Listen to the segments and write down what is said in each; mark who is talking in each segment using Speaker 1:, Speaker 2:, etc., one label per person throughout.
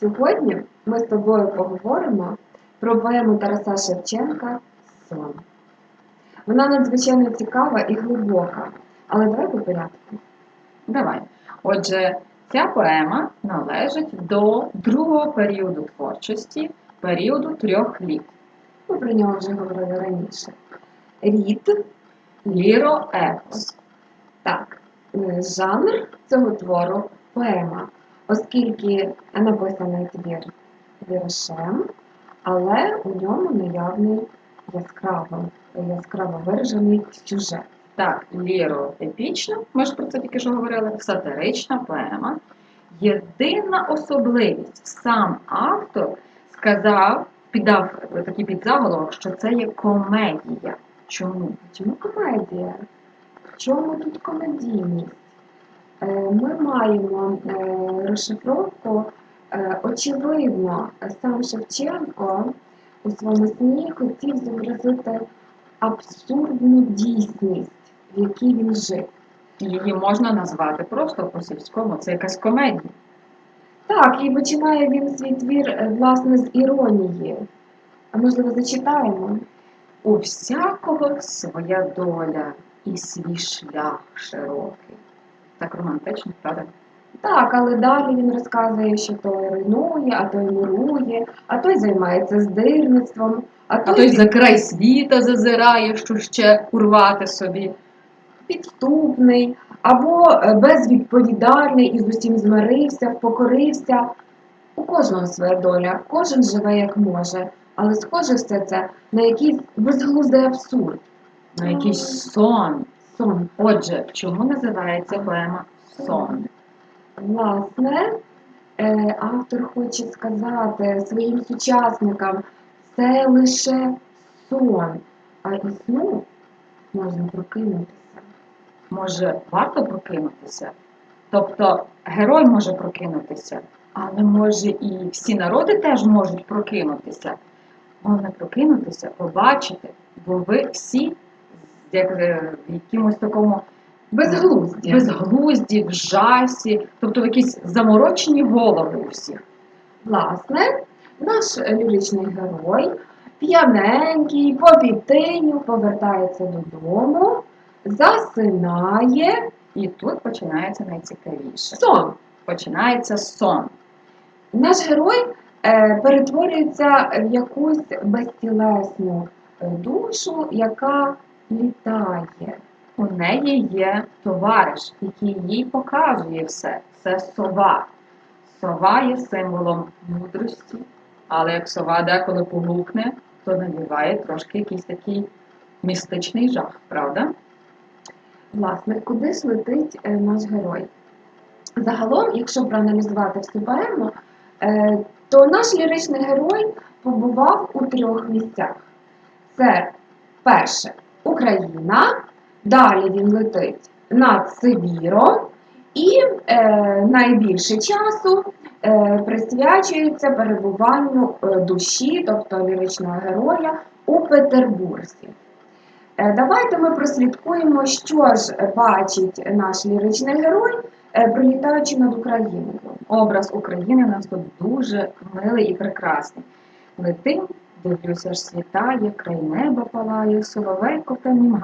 Speaker 1: Сьогодні ми з тобою поговоримо про поему Тараса Шевченка Сон. Вона надзвичайно цікава і глибока, але давай по порядку.
Speaker 2: Давай. Отже, ця поема належить до другого періоду творчості, періоду трьох літ.
Speaker 1: Ми про нього вже говорили раніше. Рід,
Speaker 2: Ліроепос.
Speaker 1: так, е, жанр цього твору поема, оскільки написаний твір віршем, але у ньому наявний яскраво, яскраво виражений сюжет.
Speaker 2: Так, ліроепічна, ми ж про це тільки що говорили, сатирична поема. Єдина особливість, сам автор сказав, піддав такий підзаголовок, що це є комедія. Чому?
Speaker 1: Чому комедія? В чому тут комедійність? Е, Ми маємо е, розшифровку. Е, Очевидно, сам Шевченко у своєму сні хотів зобразити абсурдну дійсність, в якій він жив.
Speaker 2: Її можна назвати просто по-сільському, це якась комедія.
Speaker 1: Так, і починає він свій твір власне з іронії. А можливо, зачитаємо?
Speaker 2: У всякого своя доля і свій шлях широкий. Так романтично, правда?
Speaker 1: Так, але далі він розказує, що той руйнує, а той мурує, а той займається здирництвом, а
Speaker 2: А
Speaker 1: той,
Speaker 2: той за край світа зазирає, що ще урвати собі.
Speaker 1: підступний, або е, безвідповідальний і з усім змирився, покорився. У кожного своя доля, кожен живе як може, але схоже все це на якийсь безглуздий абсурд.
Speaker 2: На якийсь сон.
Speaker 1: Сон.
Speaker 2: Отже, чому називається поема Сон?
Speaker 1: Власне, е, автор хоче сказати своїм сучасникам, це лише сон, а і сну можна прокинутися.
Speaker 2: Може, варто прокинутися? Тобто герой може прокинутися, але може і всі народи теж можуть прокинутися. Головне прокинутися, побачити, бо ви всі як е, в якомусь такому
Speaker 1: Безглузді.
Speaker 2: безглузді, в жасі, тобто в якісь заморочені голови у всіх.
Speaker 1: Власне, наш ліричний герой, п'яненький, по пітиню, повертається додому, засинає
Speaker 2: І тут починається найцікавіше.
Speaker 1: сон.
Speaker 2: Починається сон.
Speaker 1: Наш герой е, перетворюється в якусь безтілесну е, душу, яка літає.
Speaker 2: У неї є товариш, який їй показує все. Це сова. Сова є символом мудрості, але як сова деколи погукне, то навіває трошки якийсь такий містичний жах, правда?
Speaker 1: Власне, куди ж летить е, наш герой? Загалом, якщо проаналізувати всю поему, е, то наш ліричний герой побував у трьох місцях. Це перше Україна, далі він летить над Сибіром, і е, найбільше часу е, присвячується перебуванню е, душі, тобто ліричного героя, у Петербурзі. Е, Давайте ми прослідкуємо, що ж бачить наш ліричний герой, е, прилітаючи над Україною.
Speaker 2: Образ України у нас тут дуже милий і прекрасний. Летим, дивлюся, ж світає, край неба палає, соловейко в темнім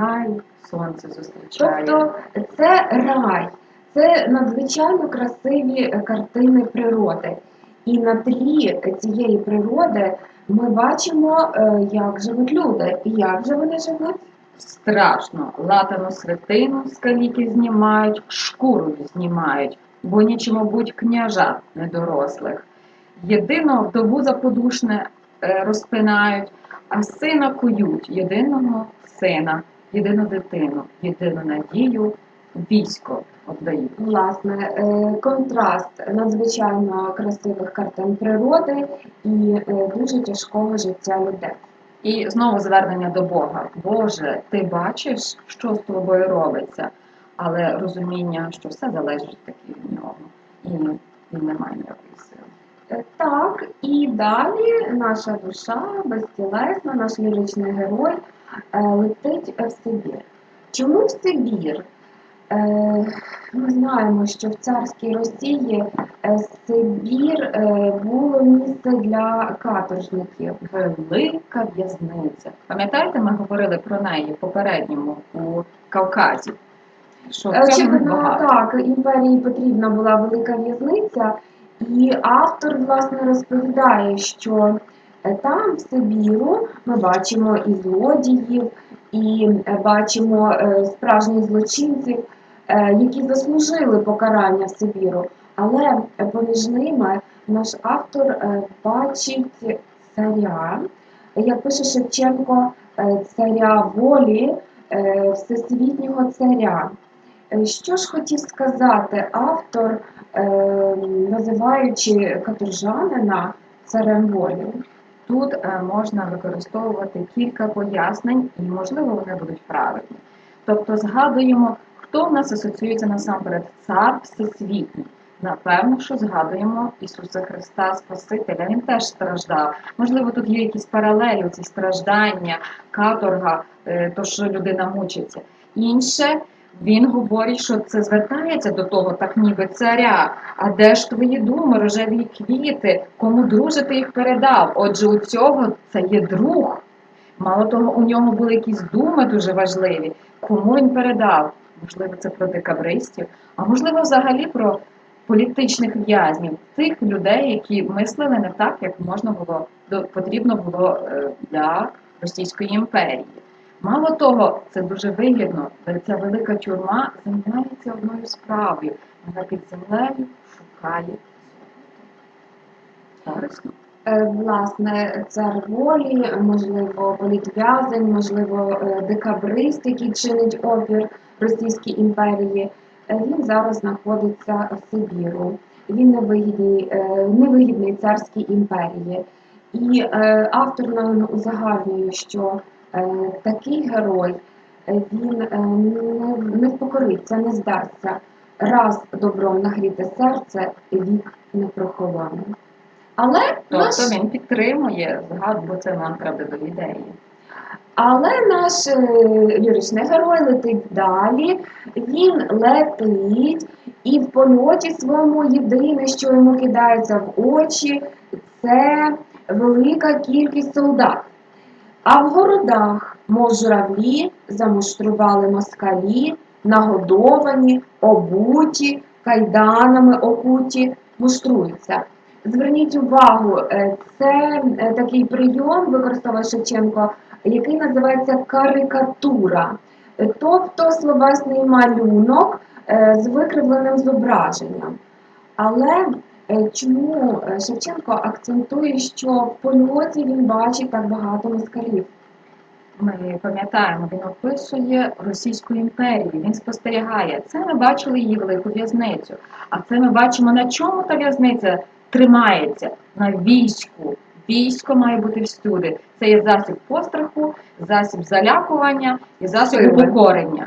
Speaker 2: сонце зустрічає.
Speaker 1: Тобто це рай, це надзвичайно красиві картини природи. І на тлі цієї природи ми бачимо, е, як живуть люди і як же вони живуть.
Speaker 2: Страшно, латану святину з каліки знімають, шкурою знімають, бо нічим, мабуть, княжат недорослих. Єдиного вдову заподушне розпинають, а сина кують, єдиного сина, єдину дитину, єдину надію, військо віддають.
Speaker 1: Власне, е, контраст надзвичайно красивих картин природи і е, дуже тяжкого життя людей.
Speaker 2: І знову звернення до Бога. Боже, ти бачиш, що з тобою робиться, але розуміння, що все залежить таки від нього, і він не має ніякої сили.
Speaker 1: Так, і далі наша душа безтілесна, наш ліричний герой е, летить в Сибір. Чому в Сибір? Е, Ми знаємо, що в царській Росії е, Сибір було місце для каторжників.
Speaker 2: Велика в'язниця. Пам'ятаєте, ми говорили про неї в попередньому у Кавказі? Що в цьому
Speaker 1: Очевидно,
Speaker 2: багато.
Speaker 1: так, імперії потрібна була велика в'язниця, і автор власне розповідає, що е, там, в Сибіру, ми бачимо і злодіїв, і е, бачимо е, справжніх злочинців, які заслужили покарання в Сибіру. Але поміж ними наш автор бачить царя, як пише Шевченко, царя волі, всесвітнього царя. Що ж хотів сказати автор, називаючи каторжанина царем волі?
Speaker 2: Тут е, можна використовувати кілька пояснень, і можливо вони будуть правильні. Тобто згадуємо, хто в нас асоціюється насамперед цар всесвітній. Напевно, що згадуємо Ісуса Христа Спасителя. Він теж страждав. Можливо, тут є якісь паралелі, ці страждання, каторга, е, то що людина мучиться. Інше. Він говорить, що це звертається до того, так ніби царя. А де ж твої думи, рожеві квіти? Кому друже ти їх передав? Отже, у цього це є друг. Мало того, у нього були якісь думи дуже важливі. Кому він передав? Можливо, це про декабристів, а можливо, взагалі про політичних в'язнів, тих людей, які мислили не так, як можна було потрібно було е, для Російської імперії. Мало того, це дуже вигідно, ця велика тюрма займається одною справою. Вона під землею шукає. Корисно.
Speaker 1: Е, Власне, цар волі, можливо, політв'язень, можливо, е, декабрист, який чинить опір Російській імперії. Е, Він зараз знаходиться в Сибіру. Він невигідний, невигідний царській імперії. І автор нам узагальнює, що такий герой е, він е, не, впокориться, не здасться. Раз добром нагріте серце, вік не прохолоне. Але наш,
Speaker 2: Тобто він підтримує згад, бо це мантра ідеї.
Speaker 1: але наш е, ліричний герой летить далі, він летить, і в польоті своєму єдине, що йому кидається в очі, це велика кількість солдат. А в городах, мов журавлі, замуштрували москалі, нагодовані, обуті, кайданами окуті, муштруються. Зверніть увагу, е, це е, такий прийом використовує Шевченко, який називається карикатура, тобто словесний малюнок е, з викривленим зображенням. Але чому е, Шевченко акцентує, що в польоті він бачить так багато москалів?
Speaker 2: Ми пам'ятаємо, він описує Російську імперію, він спостерігає. Це ми бачили її велику в'язницю. А це ми бачимо, на чому та в'язниця тримається на війську. Військо має бути всюди. Це є засіб постраху, засіб залякування і засіб упокорення.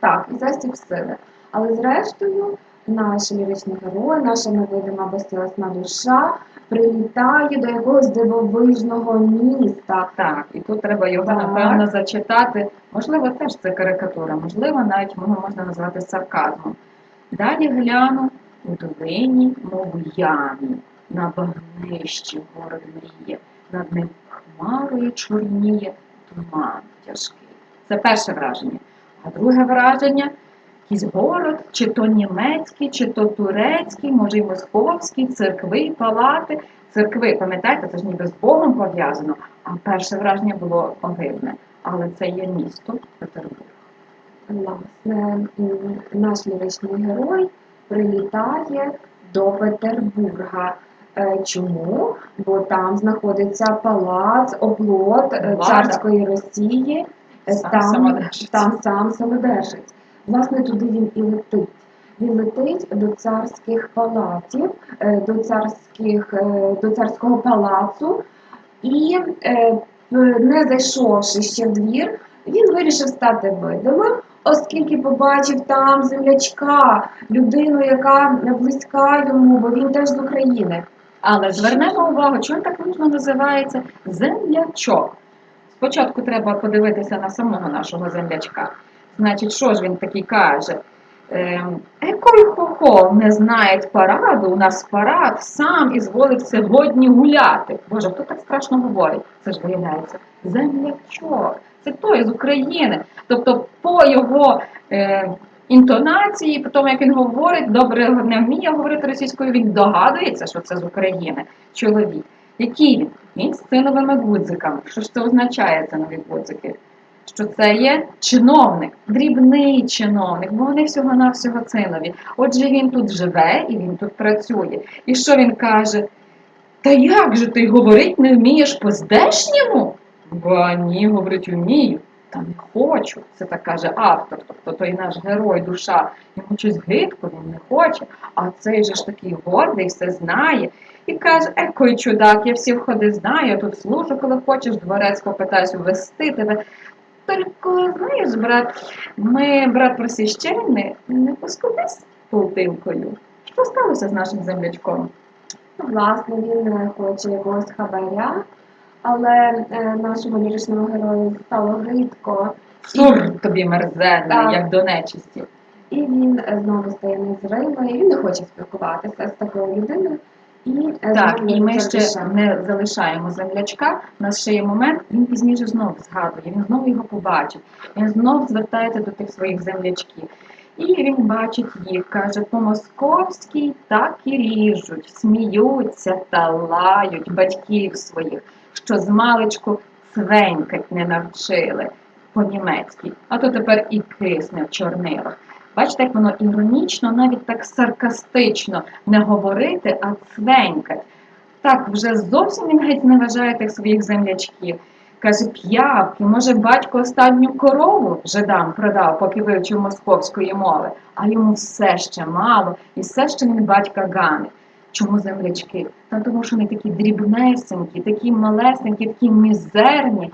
Speaker 1: Так, і засіб сили. Але зрештою, наш ліричний герой, наша невидима безтілесна душа прилітає до якогось дивовижного міста.
Speaker 2: Так, і тут треба його
Speaker 1: Так.
Speaker 2: напевно зачитати. Можливо, теж це карикатура, можливо, навіть його можна назвати сарказмом. Далі гляну у долині, мов ямі, на багнищі город мріє, над ним хмарою чорніє туман тяжкий. Це перше враження. А друге враження якийсь город, чи то німецький, чи то турецький, може й московський, церкви, палати. Церкви, пам'ятаєте, це ж ніби з Богом пов'язано, а перше враження було огидне. Але це є місто Петербург.
Speaker 1: Власне, наш ліричний герой прилітає до Петербурга. Е, Чому? Бо там знаходиться палац, оплот е,
Speaker 2: Влада.
Speaker 1: царської Росії, Е,
Speaker 2: Сам
Speaker 1: там, там сам самодержець. Власне, туди він і летить. Він летить до царських палаців, е, до царських, е, до царського палацу, і е, не зайшовши ще в двір, він вирішив стати видимим, оскільки побачив там землячка, людину, яка близька йому, бо він теж з України.
Speaker 2: Але звернемо увагу, чому так можна називається землячок. Спочатку треба подивитися на самого нашого землячка. Значить, що ж він такий каже? Ем, Екой хохол не знає параду, у нас парад сам ізволив сьогодні гуляти. Боже, хто так страшно говорить? Це ж виявляється землячок. Це той з України. Тобто, по його е, інтонації, по тому, як він говорить, добре не вміє говорити російською, він догадується, що це з України чоловік. Який він? Він з циновими гудзиками. Що ж це означає цинові гудзики? Що це є чиновник, дрібний чиновник, бо вони всього-навсього цинові. Отже, він тут живе і він тут працює. І що він каже? Та як же ти говорить не вмієш по-здешньому? Бо ні, говорить, вмію. Та не хочу. Це так каже автор, тобто той наш герой, душа. Йому щось гидко, він не хоче, а цей же ж такий гордий, все знає. І каже, екой чудак, я всі входи знаю, я тут служу, коли хочеш, дворець попитаюсь ввести тебе. Знаєш, брат, ми, брат просвященний, не поскупись полтинкою. Що сталося з нашим землячком?
Speaker 1: Власне, він хоче якогось хабаря, але е, нашому ліричному герою стало гидко.
Speaker 2: Сур тобі мерзенний, як до нечисті.
Speaker 1: І він е, знову стає незримий, він не хоче спілкуватися з такою людиною. І, е,
Speaker 2: Так, і ми ще не залишаємо землячка. У нас ще є момент, він пізніше знову згадує, він знову його побачить. Він знов звертається до тих своїх землячків. І він бачить їх, каже, по московській так і ріжуть, сміються та лають батьків своїх, що з маличку цвенькать не навчили по-німецьки, а то тепер і кисне в чорнилах. Бачите, як воно іронічно, навіть так саркастично не говорити, а цвенькать. Так, вже зовсім він геть не вважає тих своїх землячків. Каже, п'явки, може, батько останню корову жидам продав, поки вивчив московської мови, а йому все ще мало, і все ще він батька гане. Чому землячки? Та тому, що вони такі дрібнесенькі, такі малесенькі, такі мізерні.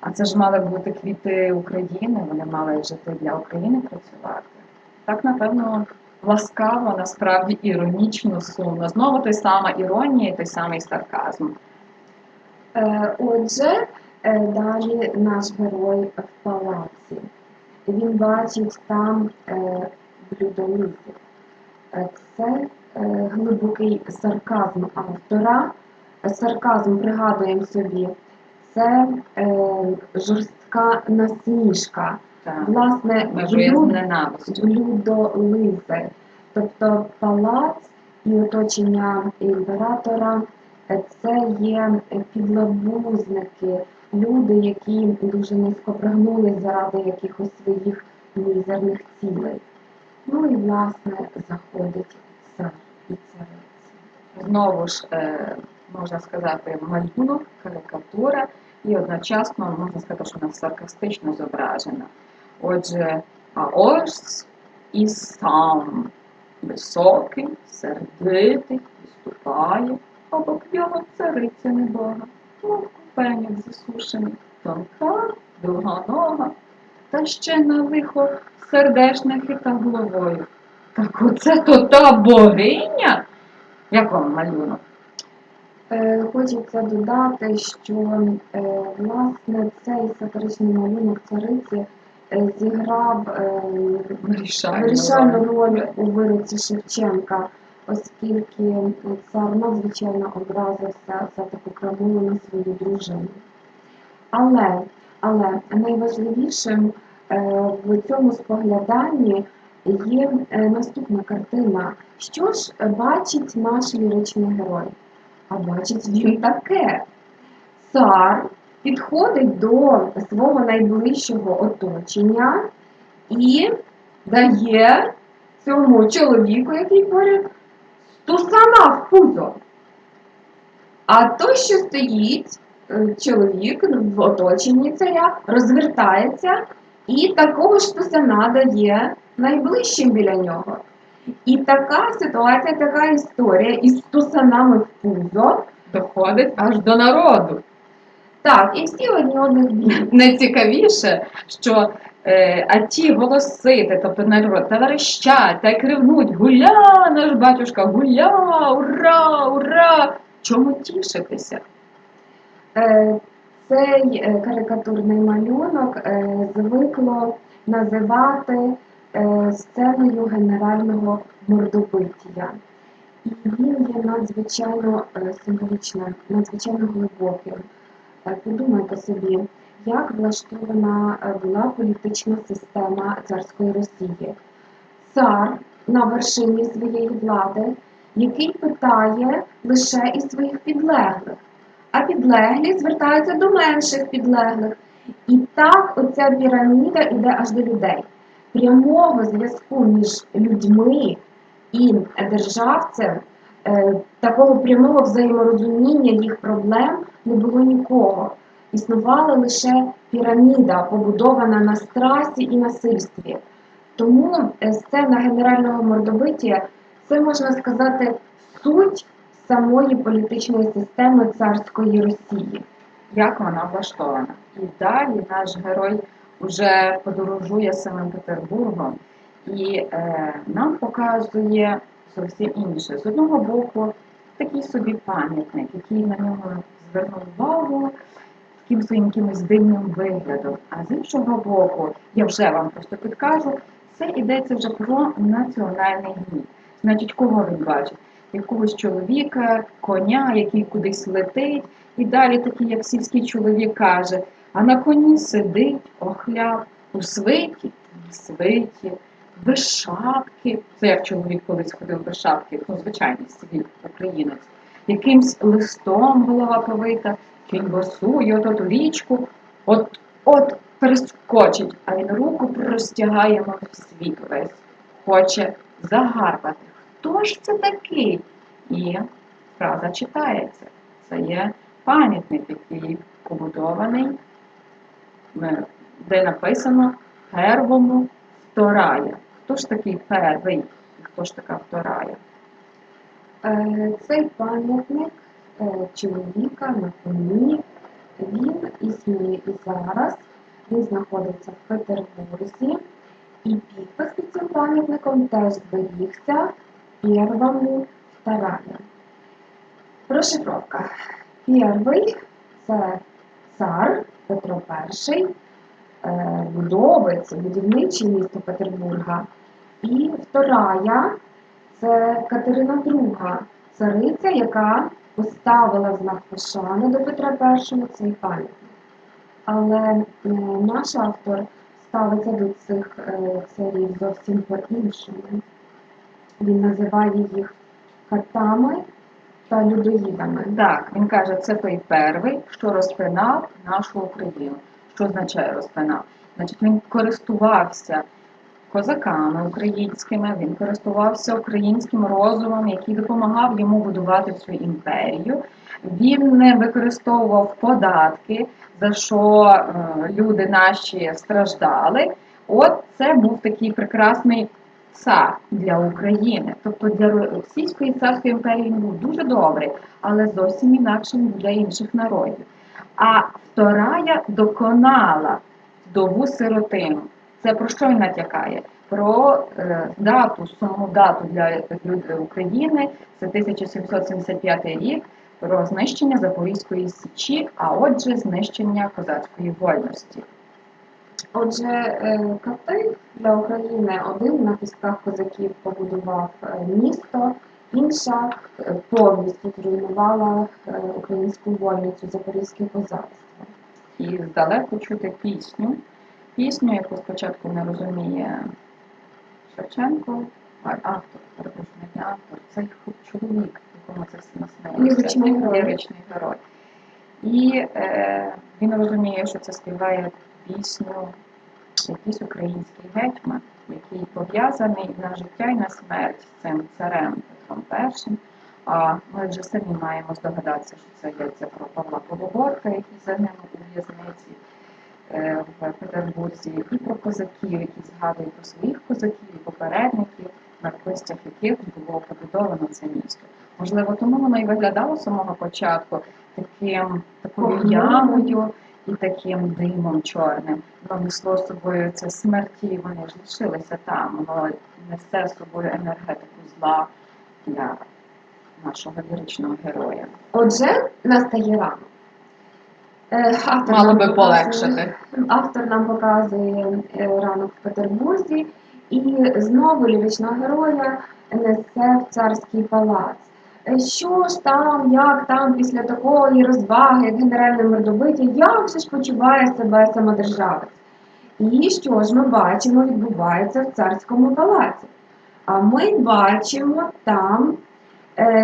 Speaker 2: А це ж мали бути квіти України, вони мали жити для України працювати. Так, напевно, ласкаво, насправді іронічно, сумно. Знову той сама іронія, і той самий сарказм.
Speaker 1: Е, Отже, е, далі наш герой в палаці. Він бачить там е. Е, Це глибокий сарказм автора. Сарказм, пригадуємо собі, це жорстка насмішка. Власне, блюд-
Speaker 2: ненавистю.
Speaker 1: Тобто палац і оточення імператора е, це є підлабузники, люди, які дуже низько прагнули заради якихось своїх мізерних цілей. Ну і власне заходить цар і цариця.
Speaker 2: Знову ж, е, можна сказати, малюнок, карикатура, і одночасно можна сказати, що вона саркастично зображена. Отже, ось і сам високий, сердитий, виступає, а бок цариця небога, мов купенyak засушений, тонка, довгонога, та ще на лихо сердешне хита головою. Так оце то та богиня? Як вам малюнок?
Speaker 1: Е, Хочеться додати, що е, власне цей сатиричний малюнок цариці зіграв е,
Speaker 2: Вирішальну
Speaker 1: роль у вироці Шевченка, оскільки цар надзвичайно образився за таку крамулу на свою дружину. Але, але найважливішим е, в цьому спогляданні є е, наступна картина. Що ж бачить наш ліричний герой? А бачить він таке. Цар підходить до свого найближчого оточення і дає цьому чоловіку, який поряд, стусана в пузо. А той, що стоїть, е, чоловік в оточенні царя, розвертається і такого ж стусана дає найближчим біля нього. І така ситуація, така історія із стусанами в пузо.
Speaker 2: доходить аж до народу.
Speaker 1: Так, і всі одні одних.
Speaker 2: Найцікавіше, що е, а ті голосити, тобто народ, та та й кривнуть, гуля, наш батюшка, гуля, ура, ура! Чому тішитися?
Speaker 1: Е, Цей е, карикатурний малюнок е, звикло називати е, сценою генерального мордобиття. І він є надзвичайно е, символічним, надзвичайно глибоким. Е, Подумайте собі, як влаштована е, була політична система царської Росії. Цар на вершині своєї влади, який питає лише із своїх підлеглих, а підлеглі звертаються до менших підлеглих. І так оця піраміда йде аж до людей. Прямого зв'язку між людьми і державцем, такого прямого взаєморозуміння їх проблем не було нікого. Існувала лише піраміда, побудована на страсті і насильстві. Тому е, сцена генерального мордобиття це можна сказати суть самої політичної системи царської Росії.
Speaker 2: як вона влаштована. І далі наш герой вже подорожує самим Петербургом і е, нам показує зовсім інше. З одного боку, такий собі пам'ятник, який на нього звернув увагу таким своїм якимось дивним виглядом. А з іншого боку, я вже вам просто підкажу, це йдеться вже про національний гнів. Значить, кого він бачить? Якогось чоловіка, коня, який кудись летить, і далі такий, як сільський чоловік каже, а на коні сидить охляп у свиті, свиті, без шапки. Це як чоловік колись ходив без шапки, ну, звичайний свій українець. Якимсь листом голова повита, кінь босує от у річку, от, от перескочить, а він руку простягає мов світ весь, хоче загарбати. Хто ж це такий? І фраза читається. Це є пам'ятник, який побудований, е, де написано первому вторая. Хто ж такий первий? І хто ж така вторая?
Speaker 1: Е, Цей пам'ятник е, чоловіка на коні, він існує і зараз. Він знаходиться в Петербурзі, і підпис під цим пам'ятником теж зберігся первому вторая. Розшифровка. Перший це цар Петро І, е, будовець, будівничий місто Петербурга. І вторая це Катерина II, цариця, яка поставила знак пошани до Петра І цей пам'ятник. Але е, наш автор ставиться до цих е, царів зовсім по-іншому. Він називає їх катами та людоїдами.
Speaker 2: Так, він каже, це той перший, що розпинав нашу Україну. Що означає розпинав? Значить, він користувався козаками українськими, він користувався українським розумом, який допомагав йому будувати цю імперію. Він не використовував податки, за що е, люди наші страждали. От це був такий прекрасний цар для України. Тобто для Російської царської імперії він був дуже добрий, але зовсім інакшим для інших народів. А вторая доконала вдову сиротину. Це про що він натякає? Про е, дату, суму дату для люд- України, це 1775 рік, про знищення Запорізької січі, а отже, знищення козацької вольності.
Speaker 1: Отже, е, кати для України один на пісках козаків побудував е, місто, інша повністю зруйнувала українську вольницю, запорізьке козацтво.
Speaker 2: І здалеку чути пісню. Пісню, яку спочатку не розуміє Шевченко, а автор, перепрошую, не автор, це чоловік, якому це все наснилося.
Speaker 1: Ліричний герой.
Speaker 2: Ліричний герой. І е, він розуміє, що це співає пісню якийсь український гетьман, який пов'язаний на життя і на смерть з цим царем Петром І. А ми вже самі маємо здогадатися, що це йдеться про Павла Полуботка, який загинув у в'язниці в Петербурзі, і про козаків, які згадують про своїх козаків і попередників, на костях яких було побудовано це місто. Можливо, тому воно і виглядало з самого початку таким такою ямою і таким димом чорним. Воно несло з собою це смерті, вони ж лишилися там. Воно несе з собою енергетику зла для нашого ліричного героя.
Speaker 1: Отже, настає ранок. Е, Автор
Speaker 2: Мало би полегшити.
Speaker 1: Автор нам показує е, ранок в Петербурзі і знову ліричного героя несе в царський палац. Е, Що ж там, як там після такої розваги, як генеральне мордобиття, як же ж почуває себе самодержавець? І що ж ми бачимо, відбувається в царському палаці? А ми бачимо там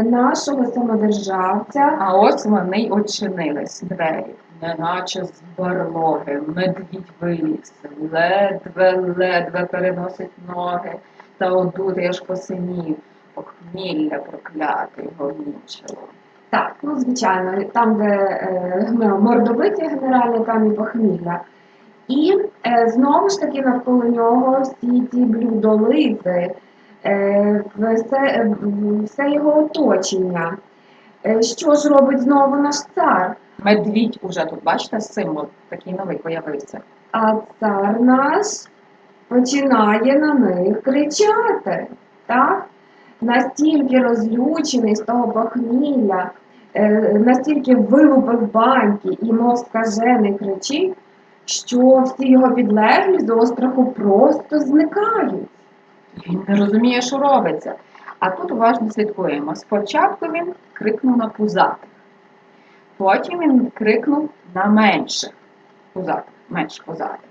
Speaker 1: нашого самодержавця.
Speaker 2: А ось вони очинились двері, неначе з барлоги, медвідь виліз, ледве-ледве переносить ноги, та одутий аж посинів, похмілля прокляте його вмучило.
Speaker 1: Так, ну звичайно, там, де е, ну, мордобиття генеральне, там і похмілля. І е, знову ж таки навколо нього всі ті блюдолизи, е, все, все його оточення. Е, що ж робить знову наш цар?
Speaker 2: Медвідь уже тут, бачите, символ такий новий появився.
Speaker 1: А цар наш починає на них кричати. Так? Настільки розлючений з того похмілля, е, настільки вилупив баньки і, мов скажений, кричить, що всі його підлеглі з остраху просто зникають.
Speaker 2: Він не розуміє, що робиться. А тут уважно слідкуємо. Спочатку він крикнув на пузатих, потім він крикнув на менших пузатих, менш пузатих.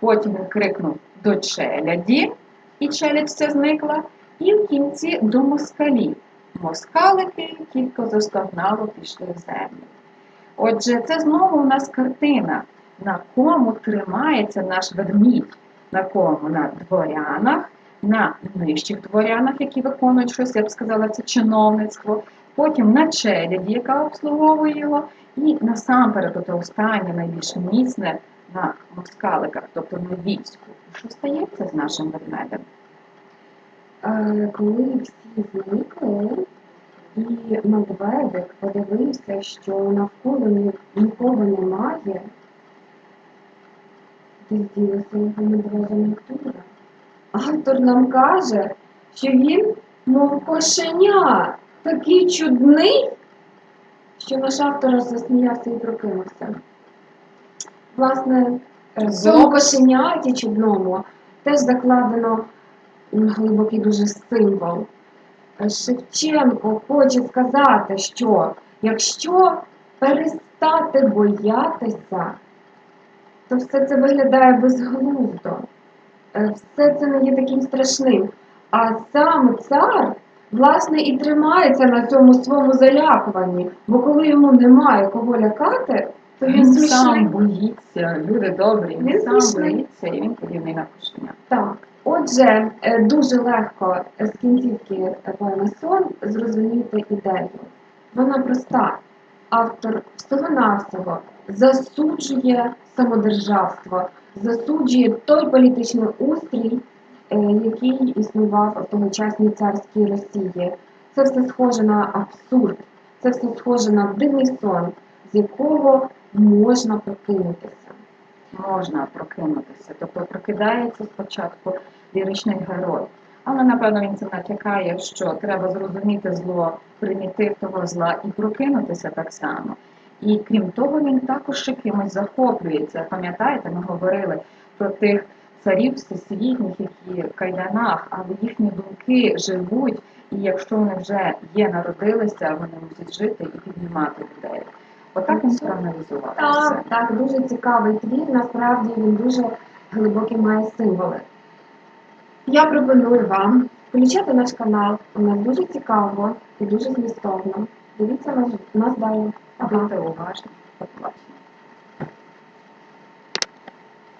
Speaker 2: Потім він крикнув до челяді, і челядь все зникла, і в кінці до москалів. Москалики тільки застогнало пішли в землю. Отже, це знову у нас картина, на кому тримається наш ведмідь, на кому на дворянах, на нижчих дворянах, які виконують щось, я б сказала, це чиновництво, потім на челяді, яка обслуговує його, і насамперед, оте останнє найбільш міцне на москаликах, тобто на війську. Що стається з нашим ведмедем?
Speaker 1: Е, Коли всі зникли, і Медведик подивився, що навколо ні- нікого немає, де зділася його медвежа натура. Автор нам каже, що він, мов кошеня, такий чудний, що наш автор засміявся і прокинувся. Власне, в цьому кошеняті чудному теж закладено глибокий дуже символ. Шевченко хоче сказати, що якщо перестати боятися, то все це виглядає безглуздо. Е, Все це не є таким страшним. А сам цар, власне, і тримається на цьому своєму залякуванні, бо коли йому немає кого лякати, то він,
Speaker 2: Він сам боїться, люди добрі, він,
Speaker 1: Він
Speaker 2: сам
Speaker 1: смішний.
Speaker 2: боїться і він подібний на кошеня.
Speaker 1: Так, отже, е, дуже легко з кінцівки поеми сон зрозуміти ідею. Вона проста. Автор всього-навсього засуджує самодержавство, засуджує той політичний устрій, який існував в тогочасній царській Росії. Це все схоже на абсурд, це все схоже на дивний сон, з якого можна прокинутися.
Speaker 2: Можна прокинутися. Тобто прокидається спочатку ліричний герой. Але напевно він це натякає, що треба зрозуміти зло, примітив того зла і прокинутися так само. І крім того, він також ще кимось захоплюється. Пам'ятаєте, ми говорили про тих царів всесвітніх, які в кайданах, але їхні думки живуть, і якщо вони вже є, народилися, вони мусять жити і піднімати людей. Отак він проаналізував.
Speaker 1: Так, так, дуже цікавий твір, насправді він дуже глибокі має символи. Я пропоную вам включати наш канал. У нас дуже цікаво і дуже змістовно. Дивіться нас, нас далі.
Speaker 2: Будьте уважні. Побачення.